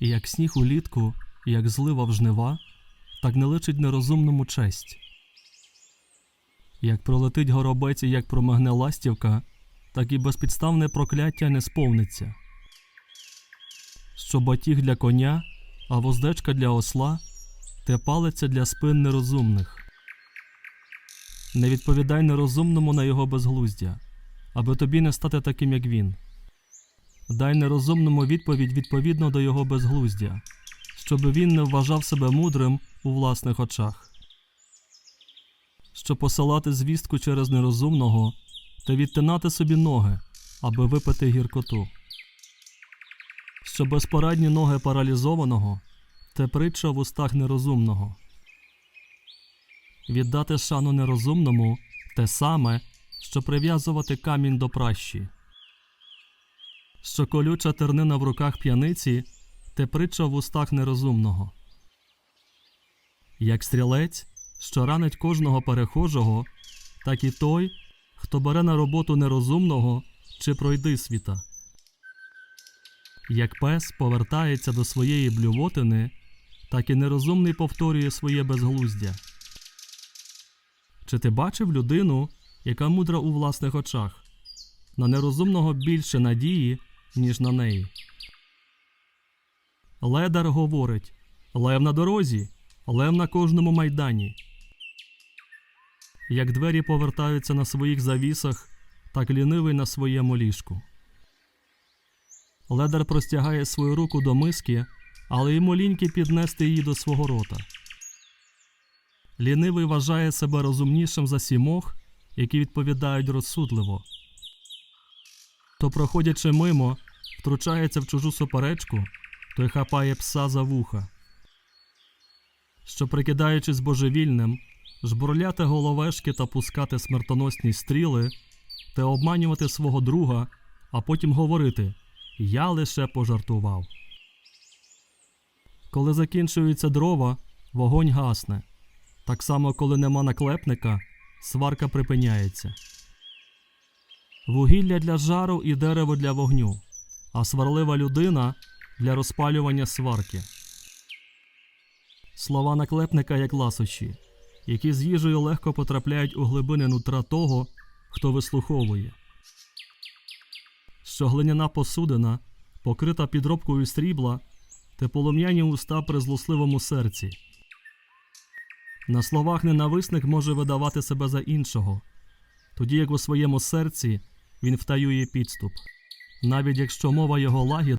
І як сніг улітку, і як злива в жнива, так не личить нерозумному честь. Як пролетить горобець і як промигне ластівка, так і безпідставне прокляття не сповниться. Що батіг для коня, а воздечка для осла, те палиця для спин нерозумних. Не відповідай нерозумному на його безглуздя, аби тобі не стати таким, як він. Дай нерозумному відповідь відповідно до його безглуздя, щоб він не вважав себе мудрим у власних очах. Щоб посилати звістку через нерозумного та відтинати собі ноги, аби випити гіркоту. Що безпорадні ноги паралізованого те притча в устах нерозумного. Віддати шану нерозумному те саме, що прив'язувати камінь до пращі. Що колюча тернина в руках п'яниці те притча в устах нерозумного. Як стрілець, що ранить кожного перехожого, так і той, хто бере на роботу нерозумного чи пройди світа. Як пес повертається до своєї блювотини, так і нерозумний повторює своє безглуздя. Чи ти бачив людину, яка мудра у власних очах? На нерозумного більше надії, ніж на неї. Ледар говорить Лев на дорозі, лев на кожному майдані. Як двері повертаються на своїх завісах, так лінивий на своєму ліжку. Ледар простягає свою руку до миски, але йому ліньки піднести її до свого рота. Лінивий вважає себе розумнішим за сімох, які відповідають розсудливо. То, проходячи мимо, втручається в чужу суперечку, той хапає пса за вуха. Що, прикидаючись божевільним, жбурляти головешки та пускати смертоносні стріли, та обманювати свого друга, а потім говорити Я лише пожартував. Коли закінчуються дрова, вогонь гасне. Так само, коли нема наклепника, сварка припиняється. Вугілля для жару і дерево для вогню, а сварлива людина для розпалювання сварки. Слова наклепника як ласощі, які з їжею легко потрапляють у глибини нутра того, хто вислуховує. Що глиняна посудина, покрита підробкою срібла, те полум'яні уста при злосливому серці. На словах ненависник може видавати себе за іншого, тоді як у своєму серці він втаює підступ. Навіть якщо мова його лагідна,